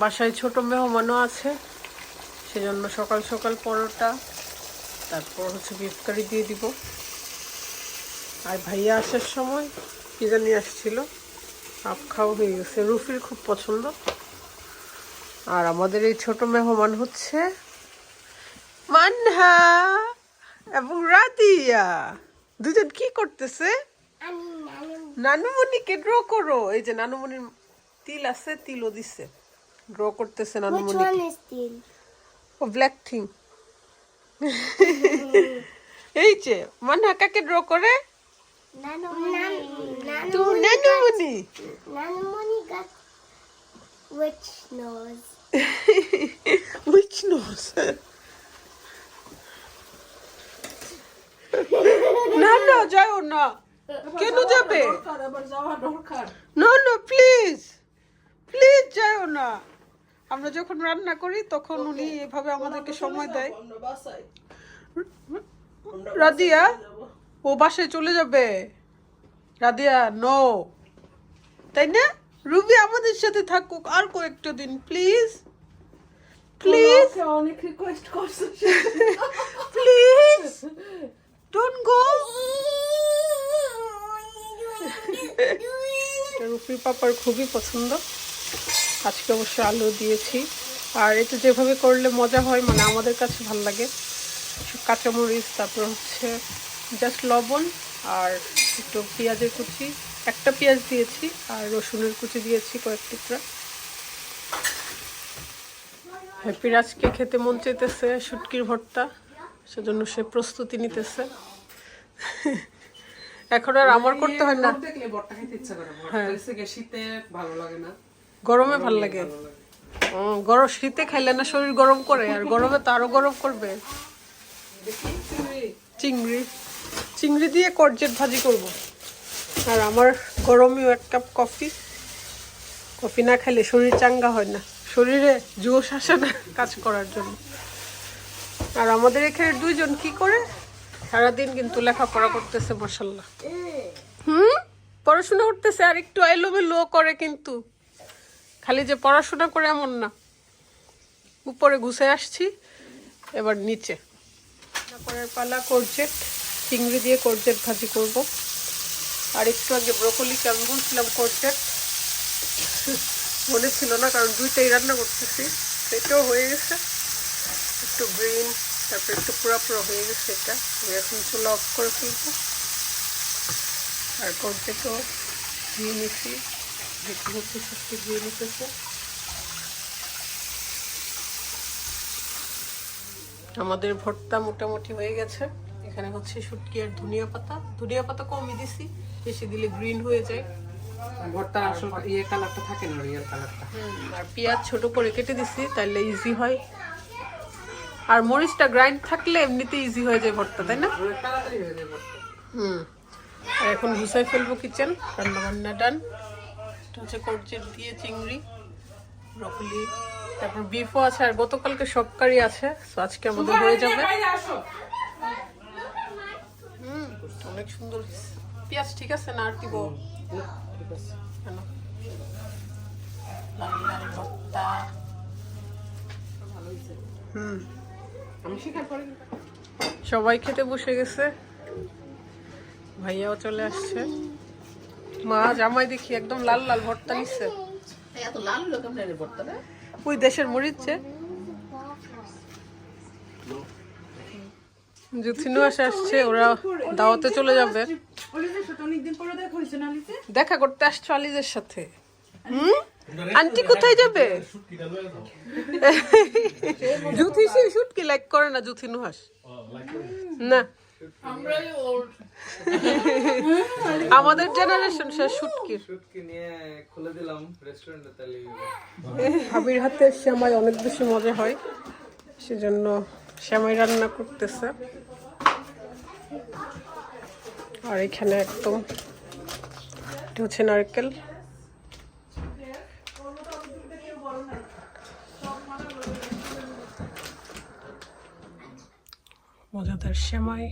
বাসায় ছোট মেহমানও আছে, সেজন্য সকাল সকাল পরোটা, তারপর হচ্ছে বিফ দিয়ে দিব। আর ভাইয়া আসার সময় কি জানি আসছিল হাফ খাওয়া হয়ে গেছে। রুফির খুব পছন্দ। আর আমাদের এই ছোট মেহমান হচ্ছে মানহা এবং রাতিয়া দুজন কি করতেছে? নানুমণিকে ড্র করো। এই যে নানুমণির তিল আছে তিলও দিছে। ড্র করতেছে নানুমণি? ও ব্ল্যাক থিং এই যে মানহা কাকে ড্র করে? তো নানুমণি। Nanomoni which nose? Which nose? না না না। কেন যাবে? না না প্লিজ প্লিজ যাও না। আমরা যখন রান্না করি তখন উনি এভাবে আমাদেরকে সময় দেয়। রাদিয়া ও বাসায় চলে যাবে। রাদিয়া নো তাই না? রুবি আমাদের সাথে থাকুক আর কয়েকটা দিন প্লিজ প্লিজ অনেক রিকোয়েস্ট করছে। রুপির পাপার খুবই পছন্দ। আজকে অবশ্য আলু দিয়েছি। আর এটা যেভাবে করলে মজা হয় মানে আমাদের কাছে ভালো লাগে। কাঁচামরিচ, তারপর হচ্ছে জাস্ট লবণ আর একটু পেঁয়াজের কুচি। একটা পেঁয়াজ দিয়েছি আর রসুনের কুচি দিয়েছি কয়েক টুকরা। হ্যাপির আজকে খেতে মন চাইতেছে শুটকির ভর্তা, সেজন্য সে প্রস্তুতি নিতেছে। এখন আর আমার করতে হয় না। দেখলে বটটা খেতে ইচ্ছা করে হ্যাঁ। শীতে ভালো লাগে না। গরমে ভালো লাগে। গরম শীতে খাইলে না শরীর গরম করে আর গরমে তো আরও গরম করবে। চিংড়ি। চিংড়ি। দিয়ে করজেট ভাজি করব। আর আমার গরমেও এক কাপ কফি। কফি না খেলে শরীর চাঙ্গা হয় না। শরীরে জোশ আসে না কাজ করার জন্য। আর আমাদের এখানে দুইজন কি করে? সারাদিন কিন্তু লেখাপড়া করতেছে মাসাল্লাহ হুম? পড়াশোনা করতেছে, আর একটু এলোমেলো করে কিন্তু। খালি যে পড়াশোনা করে এমন না। উপরে ঘুষে আসছি, এবার নিচে। তারপরের পালা করজেট চিংড়ি দিয়ে করজেট ভাজি করব। আর একটু আগে ব্রোকলি আমি বলছিলাম করজেট মনে ছিল না, কারণ দুইটাই রান্না করতেছি। সেটাও হয়ে গেছে। একটু গ্রিন তারপর একটু পুরা পুরো হয়ে গেছে এটা। আমি এখন চুলা অফ করে ফেলব। আর করতে তো দিয়ে নিছি দেখতে হচ্ছে সত্যি দিয়ে নিতেছে। আমাদের ভর্তা মোটামুটি হয়ে গেছে। এখানে হচ্ছে শুটকি আর ধনিয়া পাতা। ধনিয়া পাতা কমই দিছি বেশি দিলে গ্রিন হয়ে যায়। বটটা আসল ইয়ে কালারটা থাকে না রিয়েল কালারটা। আর পেঁয়াজ ছোট করে কেটে দিছি তাহলে ইজি হয়। আর মরিচটা গ্রাইন্ড থাকলে এমনিতে ইজি হয়ে যায় ভর্তা তাই না? হয়ে হুম। আর এখন ঘুষাই ফেলব কিচেন রান্না বান্না ডান এটা হচ্ছে করচের দিয়ে চিংড়ি ব্রকলি তারপর বিফও আছে আর গতকালকে সব কারি আছে তো আজকে আমাদের হয়ে যাবে। হুম অনেক সুন্দর পেঁয়াজ ঠিক আছে না আর দিব ঠিক আছে। কেন? লাল লাল ভর্তা। হুম। সবাই খেতে বসে গেছে। ভাইয়াও চলে আসছে। মা জামাই দেখি একদম লাল লাল ভর্তা নিচ্ছে ওই দেশের মরিচ্ছে জুথিনু আসে আসছে ওরা দাওয়াতে চলে যাবে। দেখা করতে আসছো আলিজের সাথে। হুম? আন্টি কোথায় যাবে? জুথি সে শুটকি লাইক করে না জুথি নুহাস। না। আমাদের জেনারেশন সে শুটকির শুটকি নিয়ে খুলে দিলাম রেস্টুরেন্টে তাহলে। ভাবির হাতের শ্যামাই অনেক বেশি মজা হয় সেজন্য শ্যামাই রান্না করতেছে। আর এখানে একদম হচ্ছে নারকেল। মজাদার শ্যামাই